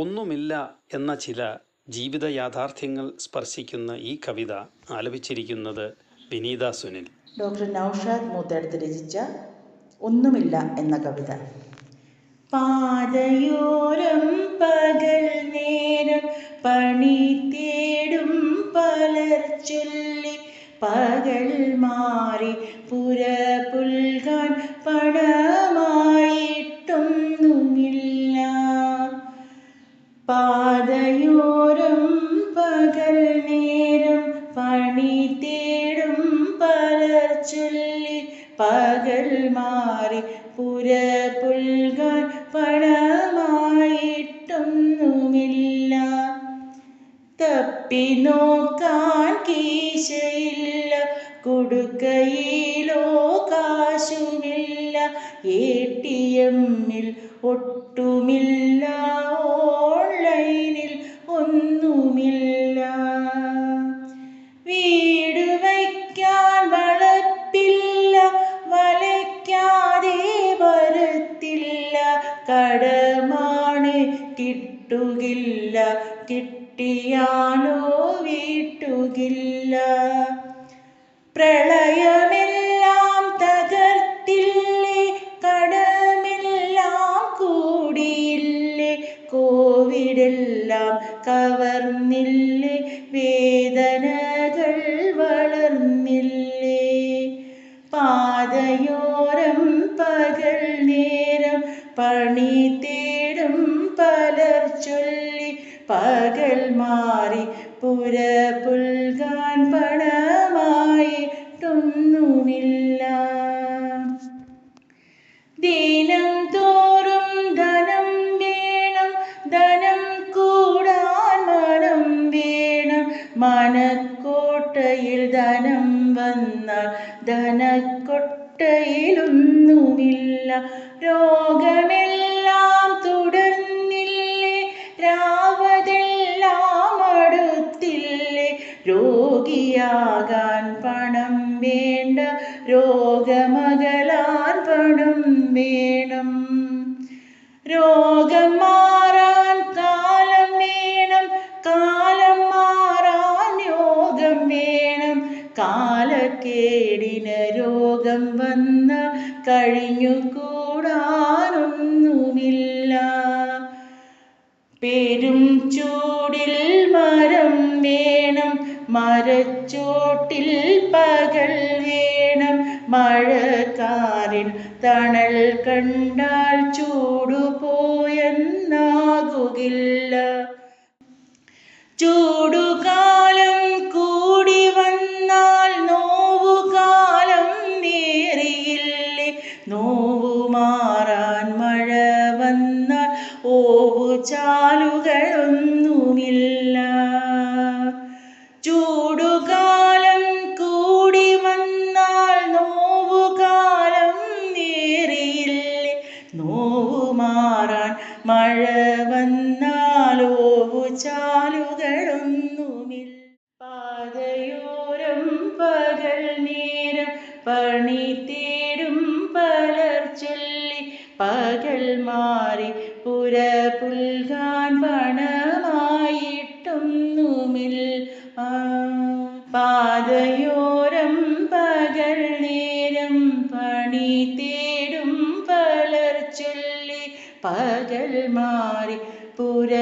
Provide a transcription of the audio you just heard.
ഒന്നുമില്ല എന്ന ചില ജീവിത യാഥാർത്ഥ്യങ്ങൾ സ്പർശിക്കുന്ന ഈ കവിത ആലപിച്ചിരിക്കുന്നത് വിനീത സുനിൽ. ഡോക്ടർ നൌഷാദ് മൂത്തടുത്ത് രചിച്ച ഒന്നുമില്ല എന്ന കവിത. പാതയോരം പകൽ നേരം പണി തേടും പലർ ചൊല്ലി പകൽ മാറി പാതയോരം പകൽ നേരം പണി തേടും പലർ ചൊല്ലി പകൽ മാറി പുര പുൽകാൻ പണമായിട്ടൊന്നുമില്ല. തപ്പി നോക്കാൻ കീശയില്ല കൊടുക്കയിലോ കാശുമില്ല എ ടി എമ്മിൽ ഒട്ടുമില്ല. കടമാണ് കിട്ടുകില്ല കിട്ടിയാലോ വീട്ടുകില്ല. പ്രളയമെല്ലാം തകർത്തില്ലേ കടമെല്ലാം കൂടിയില്ലേ കോവിഡെല്ലാം കവർന്നില്ലേ വേദനകൾ പണി തേടും പലർ ചൊല്ലി പകൽ മാറി പുര പുൽകാൻ പണമായിട്ടൊന്നുമില്ല ദിനം തോറും ധനം വേണം ധനം കൂടാൻ മനം വേണം. മനക്കോട്ടയിൽ ധനം വന്നാൽ ധനക്കൊട്ടയിലൊന്നുമില്ല രോഗമെല്ലാം തുടർന്നില്ലേ? രാവതെല്ലാം അടുത്തില്ലേ? രോഗിയാകാൻ പണം വേണ്ട. രോഗമകലാൻ പണം വേണം. രോഗം കാലക്കേടിന് രോഗം വന്ന കഴിഞ്ഞു കൂടാനൊന്നുമില്ല. പെരും ചൂടിൽ മരം വേണം മരച്ചോട്ടിൽ പകൽ വേണം. മഴക്കാരിൽ തണൽ കണ്ടാൽ ചൂടുപോയെന്നാകുകില്ല ചാലുകളൊന്നുമില്ല ചൂടുകാലം കൂടി വന്നാൽ നോവുകാലം നേറിയില്ലേ നോവു മാറാൻ മഴ വന്നാലോവു ചാലുകളൊന്നുമില്ല. പാതയോരം പകൽ നേരം പണി തേടും പലർ ചൊല്ലി പകൽ മാറി പുര പണി തേടും പലർ ചൊല്ലി പകൽ മാറി പുര